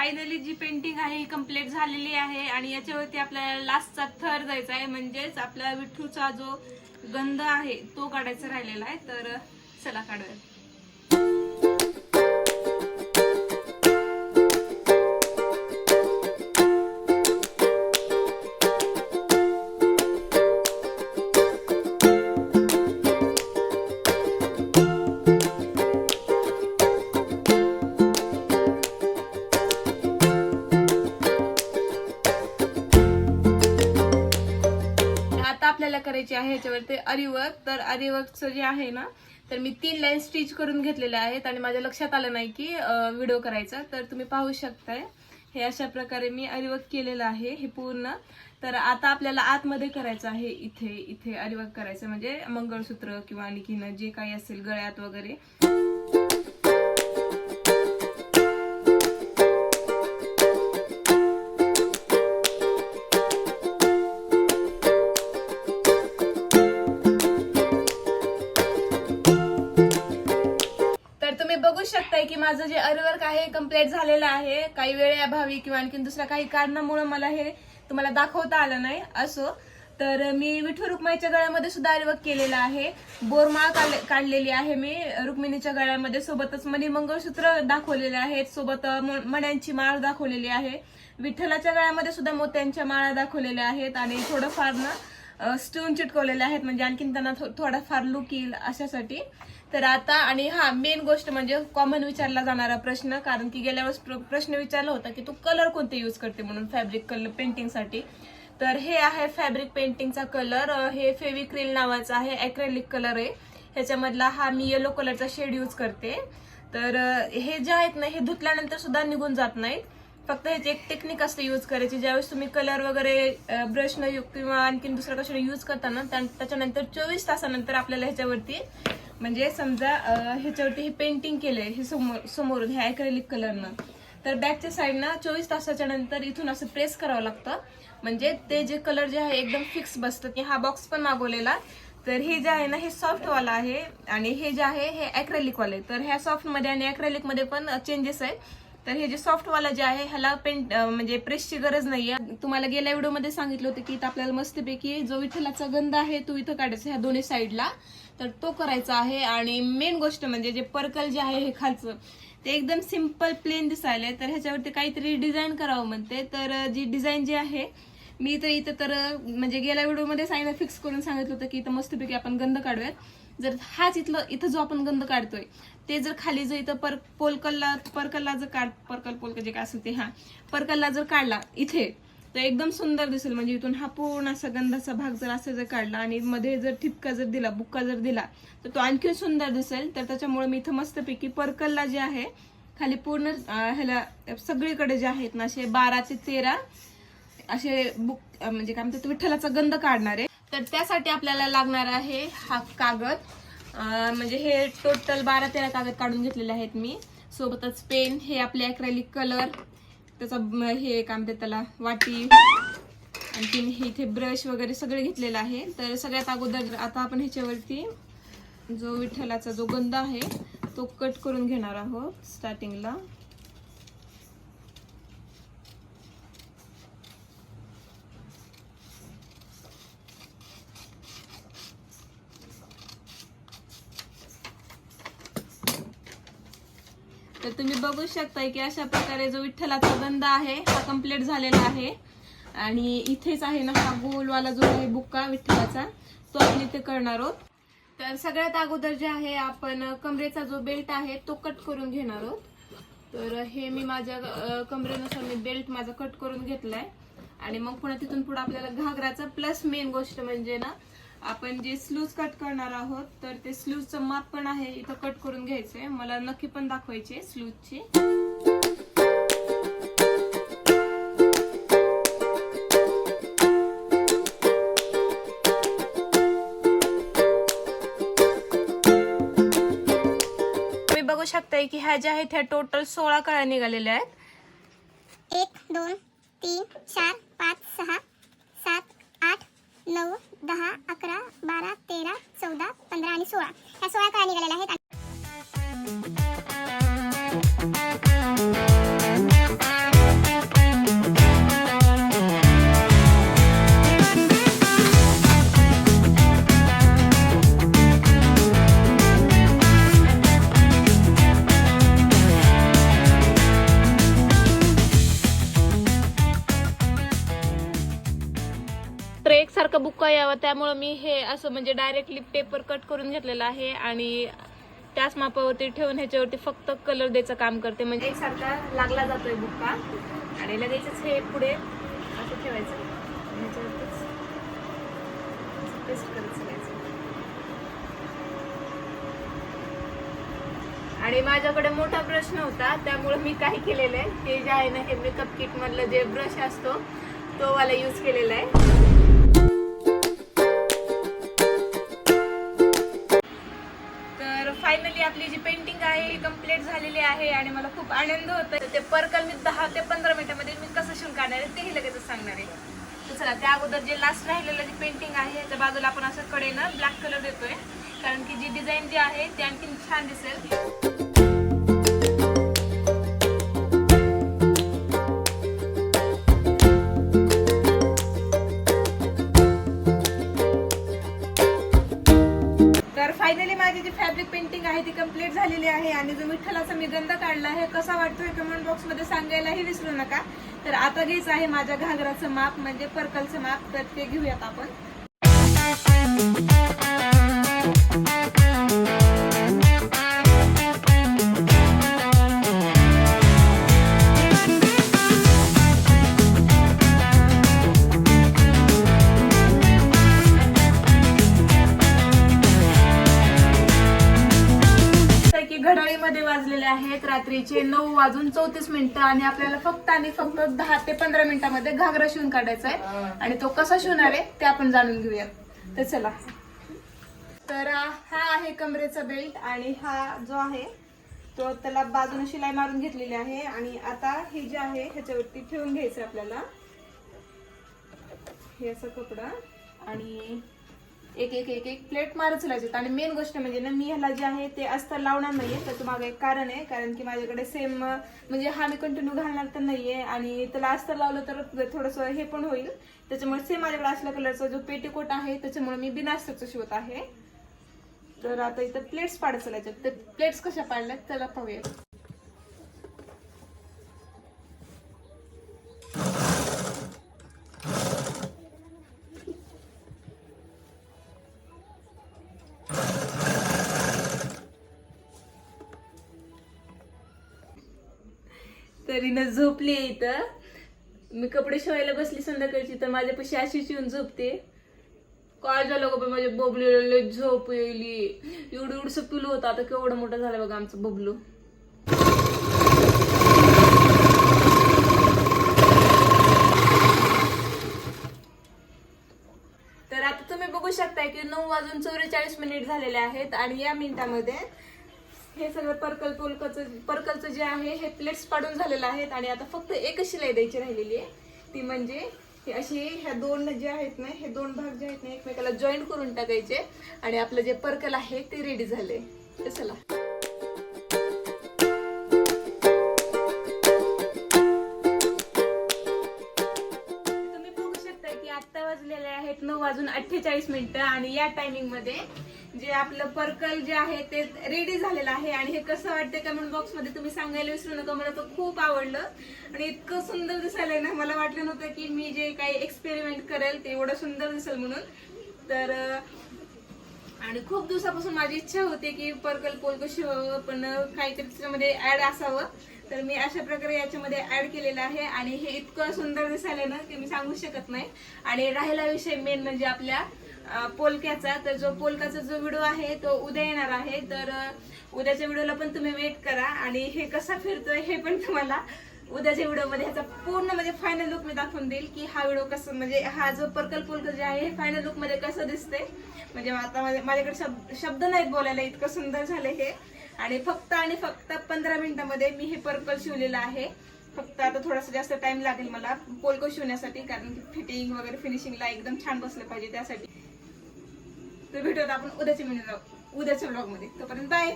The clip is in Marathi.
फायनली जी पेंटिंग आहे ही कंप्लीट झालेली आहे आणि याच्यावरती आपल्याला लास्टचा थर द्यायचा आहे. म्हणजेच आपला विठ्ठूचा जो गंध आहे तो काढायचा राहिलेला आहे. तर चला काढूया. ह्याच्यावरती अरिवर्क तर अरिवर्कचं जे आहे ना तर मी तीन लाईन स्टिच करून घेतलेल्या आहेत आणि माझ्या लक्षात आलं नाही की व्हिडिओ करायचा. तर तुम्ही पाहू शकताय. हे अशा प्रकारे मी अरिवर्क केलेलं आहे हे पूर्ण. तर आता आपल्याला आतमध्ये करायचं आहे इथे इथे अरिवर्क करायचं. म्हणजे मंगळसूत्र किंवा आणखीन जे काही असेल गळ्यात वगैरे. माझं जे अरवर्क आहे कंप्लीट झालेलं आहे. काही वेळेअभावी किंवा आणखी दुसऱ्या काही कारणामुळे मला हे तुम्हाला दाखवता आलं नाही असो. तर मी विठू रुक्माईच्या गळ्यामध्ये सुद्धा अरिवर्क केलेला आहे. बोरमाळ काढले- काढलेली आहे मी. रुक्मिणीच्या गळ्यामध्ये सोबतच मणी मंगळसूत्र दाखवलेले आहेत. सोबत मण्यांची माळ दाखवलेली आहे. विठ्ठलाच्या गळ्यामध्ये सुद्धा मोत्यांच्या माळा दाखवलेल्या आहेत आणि थोडंफार ना स्टोन चिटकवलेले आहेत. म्हणजे आणखीन त्यांना थो- थोडाफार लुक येईल अशासाठी. तर आता आणि हा मेन गोष्ट म्हणजे कॉमन विचारला जाणारा प्रश्न कारण की गेल्या वेळेस प्र- प्रश्न विचारला होता की तू कलर कोणते यूज करते म्हणून फॅब्रिक कलर पेंटिंगसाठी तर हे आहे फॅब्रिक पेंटिंगचा कलर हे फेविक्रिल नावाचा आहे अॅक्रेलिक कलर आहे. ह्याच्यामधला हा मी येलो कलरचा शेड यूज करते. तर हे जे आहेत ना हे धुतल्यानंतर सुद्धा निघून जात नाहीत. फक्त ह्याची एक टेक्निक असते यूज करायची. ज्यावेळेस तुम्ही कलर वगैरे ब्रशनं किंवा आणखीन दुसऱ्या कशाने यूज करताना त्या- त्याच्यानंतर चोवीस तासानंतर आपल्याला ह्याच्यावरती म्हणजे समजा ह्याच्यावरती हे पेंटिंग केलंय हे समोर समोरून हे अॅक्रेलिक कलरनं तर बॅकच्या साईडनं चोवीस तासाच्या नंतर इथून असं प्रेस करावं लागतं. म्हणजे ते जे कलर जे आहे एकदम फिक्स बसतं. की हा बॉक्स पण मागवलेला. तर हे जे आहे ना हे सॉफ्टवाला आहे. आणि हे जे आहे हे ऍक्रेलिकवाले तर ह्या सॉफ्टमध्ये आणि अॅक्रेलिकमध्ये पण चेंजेस आहे. तर हे जे सॉफ्टवाला जे आहे ह्याला पेंट म्हणजे प्रेसची गरज नाहीये. तुम्हाला गेल्या व्हिडिओमध्ये सांगितलं होतं की इथं आपल्याला मस्तपैकी जो विठ्ठलाचा गंध आहे तो इथं काढायचा ह्या दोन्ही साईडला तर तो करायचा आहे आणि मेन गोष्ट म्हणजे जे पर्कल जे आहे हे खालचं ते एकदम सिंपल प्लेन दिसायला तर ह्याच्यावरती काहीतरी डिझाईन करावं म्हणते. तर जी डिझाईन जी आहे मी तर इथं तर म्हणजे गेल्या व्हिडिओमध्ये साईन फिक्स करून सांगितलं होतं की इथं मस्तपैकी आपण गंध काढूयात. जर हाच इथलं इथं जो आपण गंध काढतोय ते जर खाली जर इथं पर पोलकलला पर्कलला जर काढ पर्कल पोलक जे काय असेल ते हा. पर्कलला जर काढला इथे तर एकदम सुंदर दिसेल. म्हणजे इथून हा पूर्ण असा गंधाचा भाग जर असं जर काढला आणि मध्ये जर ठिपका जर दिला बुक्का जर दिला तर तो आणखी सुंदर दिसेल. तर त्याच्यामुळे मी इथं मस्तपैकी पर्कलला जे आहे खाली पूर्ण ह्याला सगळीकडे जे आहेत ना असे बारा ते तेरा असे बुक म्हणजे काय म्हणतात विठ्ठलाचा गंध काढणार आहे तर त्यासाठी आपल्याला लागणार आहे हा कागद. म्हणजे हे टोटल बारा तेरा कागद काढून घेतलेले आहेत मी. सोबतच पेन हे आपले अक्रेलिक कलर त्याचा हे काय म्हणतात त्याला वाटी आणखीन हे इथे ब्रश वगैरे सगळे घेतलेलं आहे. तर सगळ्यात अगोदर आता आपण ह्याच्यावरती जो विठ्ठलाचा जो गंध आहे तो कट करून घेणार आहोत स्टार्टिंगला तर तुम्ही बघू शकताय की अशा प्रकारे जो विठ्ठलाचा गंध आहे हा कंप्लीट झालेला आहे. आणि इथेच आहे ना हा गोलवाला जो आहे बुक्का विठ्ठलाचा तो आपण इथे करणार आहोत. तर सगळ्यात अगोदर जे आहे आपण कमरेचा जो बेल्ट आहे तो कट करून घेणार आहोत. तर हे मी माझ्या कमरेनुसार मी बेल्ट माझा कट करून घेतलाय. आणि मग पुन्हा तिथून पुढे आपल्याला घागराचा प्लस मेन गोष्ट म्हणजे ना आपण जे स्लूज कट करणार आहोत तर ते स्लूजचं माप पण आहे इथं कट करून घ्यायचंय. मला नक्की पण दाखवायचे स्लूजची तुम्ही बघू शकताय की ह्या ज्या आहेत ह्या टोटल सोळा कळ्या निघालेल्या आहेत. एक दोन तीन चार पाच सहा नऊ दहा अकरा बारा तेरा चौदा पंधरा आणि सोळा. ह्या सोळा काळ्या निघालेल्या आहेत. सारखा बुक्का यावं त्यामुळं मी हे असं म्हणजे डायरेक्टली पेपर कट करून घेतलेलं आहे आणि त्याच मापावरती ठेवून ह्याच्यावरती फक्त कलर द्यायचं काम करते. म्हणजे एकसारखा लागला जातोय बुक्का आणि लगेचच हे पुढे असं ठेवायचं. आणि ह्याच्यावरतीच पेस्ट करत आणि माझ्याकडे मोठा ब्रश नव्हता त्यामुळे मी काय केलेलं आहे ते जे आहे ना हे मेकअप किट मधलं जे ब्रश असतो तो वाला यूज केलेला आहे. फायनली आपली जी पेंटिंग आहे ही कंप्लीट झालेली आहे आणि मला खूप आनंद होत ते पर्कल मी दहा ते पंधरा मिनिटामध्ये मी कसं शिवून काढणार आहे तेही लगेचच सांगणार आहे. तर चला त्या अगोदर जे लास्ट राहिलेलं जी पेंटिंग आहे त्या बाजूला आपण असं कडेनं ब्लॅक कलर देतोय. कारण की जी डिझाईन जी आहे ती आणखीन छान दिसेल. आहे आणि जो विठ्ठलाचा मी गंध काढला आहे कसा वाटतोय कमेंट बॉक्समध्ये सांगायलाही विसरू नका. तर आता घ्यायचं आहे माझ्या घागराचं माप म्हणजे पर्कलचं माप तर ते घेऊयात आपण. आहेत. रात्रीचे नऊ वाजून चौतीस मिनिटं आणि आपल्याला फक्त आणि फक्त दहा ते पंधरा मिनिटांमध्ये घागरा शिवून काढायचा आहे. आणि तो कसा शिवणार आहे ते आपण जाणून घेऊयात तर चला. तर हा आहे कमरेचा बेल्ट आणि हा जो आहे तो त्याला बाजूने शिलाई मारून घेतलेली आहे. आणि आता हे जे आहे ह्याच्यावरती ठेवून घ्यायचं आपल्याला. हे असं कपडा. आणि एक एक एक एक प्लेट मारत चालायचे आणि मेन गोष्ट म्हणजे ना मी ह्याला जे आहे ते अस्तर लावणार नाहीये त्याचं मागं एक कारण आहे. कारण की माझ्याकडे सेम म्हणजे हा मी कंटिन्यू घालणार तर नाहीये. आणि त्याला अस्तर लावलं तर थोडंसं हे पण होईल. त्याच्यामुळे सेम माझ्याकडे असल्या कलरचा जो पेटीकोट आहे त्याच्यामुळे मी बिनास्तरचं शिवत आहे. तर आता इथं प्लेट्स पाडत चालायचे तर प्लेट्स कशा पाडल्यात? त्याला पाहूया तरी ना झोपली आहे इथं. मी कपडे शिवायला बसली संध्याकाळची तर माझ्यापाशी अशीच येऊन झोपते. काय झालं गं बाई, माझ्या बबलूला लय झोप येली एवढं एवढंसं पिलू होतं आता केवढं मोठं झालं बघा आमचं बबलू. तर आता तुम्ही बघू शकताय की नऊ वाजून चौवेचाळीस मिनिट झालेले आहेत आणि या मिनिटामध्ये हे सगळं पर्कल पोलकचं पर्कलचं जे आहे हे प्लेट्स पाडून झालेलं आहेत आणि आता फक्त एकच शिलाई द्यायची राहिलेली आहे. ती म्हणजे हे अशी ह्या दोन जे आहेत ना हे दोन भाग जे आहेत ना एकमेकाला जॉईन करून टाकायचे आणि आपलं जे पर्कल आहे ते रेडी झाले. चला. तुम्ही बघू की आता वाजलेले आहेत नऊ वाजून अठ्ठेचाळीस मिनिटं आणि या टायमिंगमध्ये जे आपलं पर्कल जे आहे ते रेडी झालेलं आहे. आणि हे कसं वाटतं कमेंट बॉक्समध्ये तुम्ही सांगायला विसरू नका. मला तर खूप आवडलं. आणि इतकं सुंदर दिसायलंय ना. मला वाटलं नव्हतं की मी जे काही एक्सपेरिमेंट करेल ते एवढं सुंदर दिसेल म्हणून. तर आणि खूप दिवसापासून माझी इच्छा होती की पर्कल पोल कशी व्हावं पण काहीतरी त्याच्यामध्ये ऍड असावं. तर मी अशा प्रकारे याच्यामध्ये ऍड केलेलं आहे. आणि हे इतकं सुंदर दिसायला ना की मी सांगू शकत नाही. आणि राहिला विषय मेन म्हणजे आपल्या पोलक्याचा. तर जो पोलकाचा जो व्हिडिओ आहे तो उद्या येणार आहे. तर उद्याच्या व्हिडिओला पण तुम्ही वेट करा. आणि हे कसा फिरतोय हे पण तुम्हाला उद्याच्या व्हिडिओमध्ये ह्याचा पूर्ण म्हणजे फायनल लुक मी दाखवून देईल की हा व्हिडिओ कसं म्हणजे हा जो पर्कल पोलक जे आहे हे फायनल लुकमध्ये कसं दिसते म्हणजे आता माझ्या- माझ्याकडे शब्द शब्द नाहीत बोलायला इतकं सुंदर झालंय हे. आणि फक्त आणि फक्त पंधरा मिनिटामध्ये मी हे पर्पल शिवलेलं आहे. फक्त आता थोडासा जास्त टाइम लागेल मला पोलको शिवण्यासाठी कारण की फिटिंग वगैरे फिनिशिंगला एकदम छान बसलं पाहिजे त्यासाठी. तर भेटूयात आपण उद्याच्या मिनिट उद्याच्या ब्लॉगमध्ये. तोपर्यंत बाय